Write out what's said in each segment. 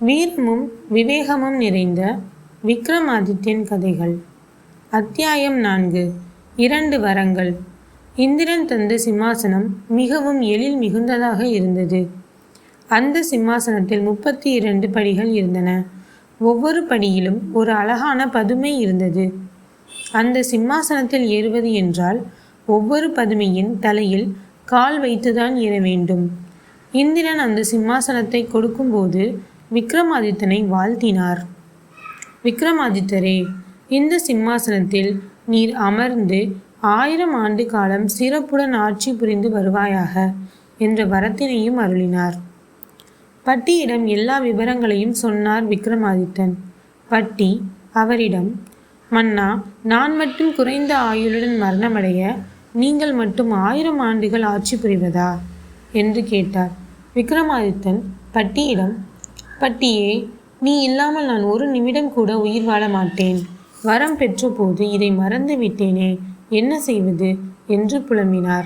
வீரமும் விவேகமும் நிறைந்த விக்ரமாதித்யன் கதைகள். அத்தியாயம் நான்கு. இரண்டு வரங்கள். இந்திரன் தந்த சிம்மாசனம் மிகவும் எழில் மிகுந்ததாக இருந்தது. அந்த சிம்மாசனத்தில் முப்பத்தி இரண்டு படிகள் இருந்தன. ஒவ்வொரு படியிலும் ஒரு அழகான பதுமை இருந்தது. அந்த சிம்மாசனத்தில் ஏறுவது என்றால் ஒவ்வொரு பதுமையின் தலையில் கால் வைத்துதான் ஏற வேண்டும். இந்திரன் அந்த சிம்மாசனத்தை கொடுக்கும்போது விக்ரமாதித்தனை வாழ்த்தினார். விக்ரமாதித்தரே இந்த சிம்மாசனத்தில் நீர் அமர்ந்து ஆயிரம் ஆண்டு காலம் சிறப்புடன் ஆட்சி புரிந்து வருவாயாக என்ற வரத்தினையும் அருளினார். பட்டியிடம் எல்லா விவரங்களையும் சொன்னார் விக்ரமாதித்தன். பட்டி அவரிடம் மன்னா நான் மட்டும் குறைந்த ஆயுளுடன் மரணமடைய நீங்கள் மட்டும் ஆயிரம் ஆண்டுகள் ஆட்சி புரிவதா? என்று கேட்டார். விக்ரமாதித்தன் பட்டியிடம் பட்டியே நீ இல்லாமல் நான் ஒரு நிமிடம் கூட உயிர் வாழ மாட்டேன். வரம் பெற்றபோது இதை மறந்து விட்டேனே என்ன செய்வது? என்று புலம்பினார்.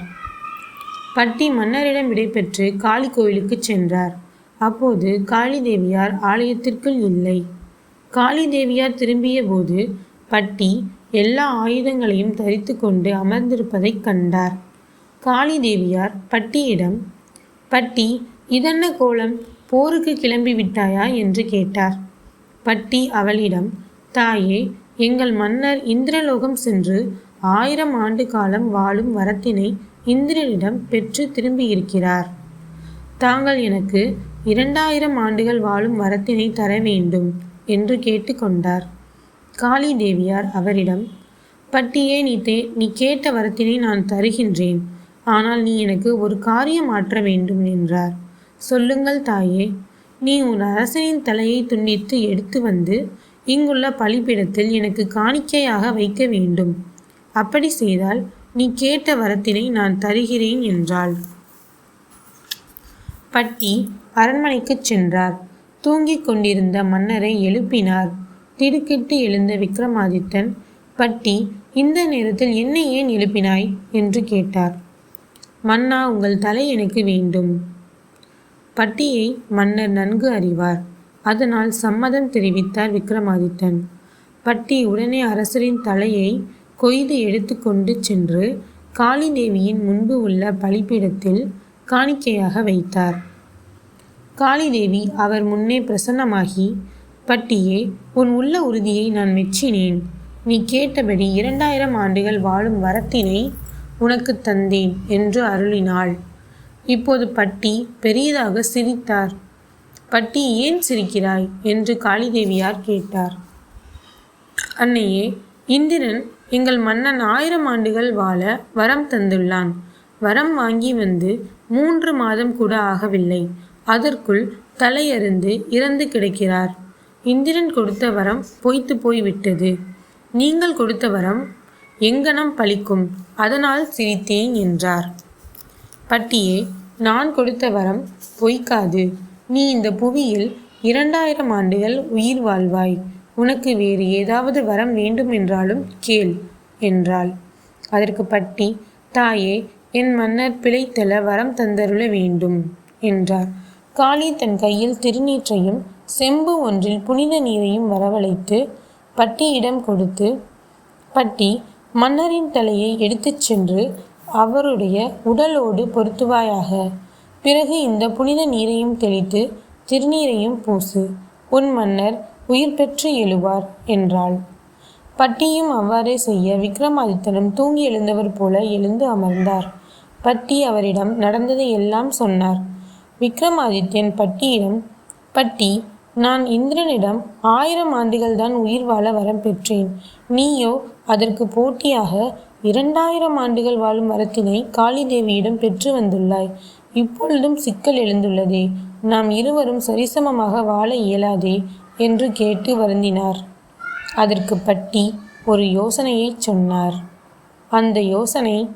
பட்டி மன்னரிடம் விடைபெற்று காளி கோயிலுக்கு சென்றார். அப்போது காளி தேவியார் ஆலயத்திற்குள் இல்லை. காளி தேவியார் திரும்பிய போது பட்டி எல்லா ஆயுதங்களையும் தரித்து கொண்டு அமர்ந்திருப்பதைக் கண்டார். காளி தேவியார் பட்டியிடம் பட்டி இதென்ன கோலம்? போருக்கு கிளம்பி விட்டாயா என்று கேட்டார். பட்டி அவளிடம் தாயே எங்கள் மன்னர் இந்திரலோகம் சென்று ஆயிரம் ஆண்டு காலம் வாழும் வரத்தினை இந்திரனிடம் பெற்று திரும்பியிருக்கிறார். தாங்கள் எனக்கு இரண்டாயிரம் ஆண்டுகள் வாழும் வரத்தினை தர வேண்டும் என்று கேட்டுக்கொண்டார் காளி தேவியார் அவரிடம் பட்டியே நீ தே நீ கேட்ட வரத்தினை நான் தருகின்றேன். ஆனால் நீ எனக்கு ஒரு காரியம் ஆற்ற வேண்டும் என்றார். சொல்லுங்கள் தாயே நீ உன் அரசனின் தலையை துண்டித்து எடுத்து வந்து இங்குள்ள பலிப்பிடத்தில் எனக்கு காணிக்கையாக வைக்க வேண்டும். அப்படி செய்தால் நீ கேட்ட வரத்தினை நான் தருகிறேன் என்றாள். பட்டி அரண்மனைக்கு சென்றார். தூங்கிக் கொண்டிருந்த மன்னரை எழுப்பினார். திடுக்கிட்டு எழுந்த விக்ரமாதித்தன் பட்டி இந்த நேரத்தில் என்னை ஏன் எழுப்பினாய்? என்று கேட்டார். மன்னா உங்கள் தலை எனக்கு வேண்டும். பட்டியை மன்னர் நன்கு அறிவார். அதனால் சம்மதம் தெரிவித்தார் விக்ரமாதித்தன். பட்டி உடனே அரசரின் தலையை கொய்து எடுத்துக்கொண்டு சென்று காளி தேவியின் முன்பு உள்ள பலிப்பீடத்தில் காணிக்கையாக வைத்தார். காளிதேவி அவர் முன்னே பிரசன்னமாகி பட்டியே உன் உள்ள உறுதியை நான் மெச்சினேன். நீ கேட்டபடி இரண்டாயிரம் ஆண்டுகள் வாழும் வரத்தினை உனக்கு தந்தேன் என்று அருளினாள். இப்போது பட்டி பெரியதாக சிரித்தார். பட்டி ஏன் சிரிக்கிறாய்? என்று காளிதேவியார் கேட்டார். அன்னையே இந்திரன் எங்கள் மன்னன் ஆயிரம் ஆண்டுகள் வாழ வரம் தந்துள்ளான். வரம் வாங்கி வந்து மூன்று மாதம் கூட ஆகவில்லை. அதற்குள் தலையறிந்து இறந்து கிடக்கிறார். இந்திரன் கொடுத்த வரம் பொய்த்து போய்விட்டது. நீங்கள் கொடுத்த வரம் எங்கனம் பலிக்கும் அதனால் சிரித்தேன் என்றார். பட்டியே நான் கொடுத்த வரம் பொய்க்காது. நீ இந்த புவியில் இரண்டாயிரம் ஆண்டுகள் உயிர் வாழ்வாய். உனக்கு வேறு ஏதாவது வரம் வேண்டும் என்றாலும் கேள் என்றாள். அதற்கு பட்டி தாயே என் மன்னர் பிழைத்தல வரம் தந்தருள வேண்டும் என்றார். காளி தன் கையில் திருநீற்றையும் செம்பு ஒன்றில் புனித நீரையும் வரவழைத்து பட்டியிடம் கொடுத்து பட்டி மன்னரின் தலையை எடுத்துச் சென்று அவருடைய உடலோடு பொருத்துவாயாக. பிறகு இந்த புனித நீரையும் தெளித்து திருநீரையும் பூசு. உன் மன்னர் உயிர் பெற்று எழுவார் என்றாள். பட்டியும் அவ்வாறே செய்ய விக்ரமாதித்தனும் தூங்கி எழுந்தவர் போல எழுந்து அமர்ந்தார். பட்டி அவரிடம் நடந்ததை எல்லாம் சொன்னார். விக்ரமாதித்யன் பட்டியிடம் பட்டி நான் இந்திரனிடம் ஆயிரம் ஆண்டுகள் தான் உயிர் வாழ வரம் பெற்றேன். நீயோ அதற்கு போட்டியாக இரண்டாயிரம் ஆண்டுகள் வாழும் வரத்தினை காளிதேவியிடம் பெற்று வந்துள்ளாய். இப்பொழுதும் சிக்கல் எழுந்துள்ளதே. நாம் இருவரும் சரிசமமாக வாழ இயலாதே என்று கேட்டு வருந்தினார். அதற்கு பட்டி ஒரு யோசனையை சொன்னார். அந்த யோசனை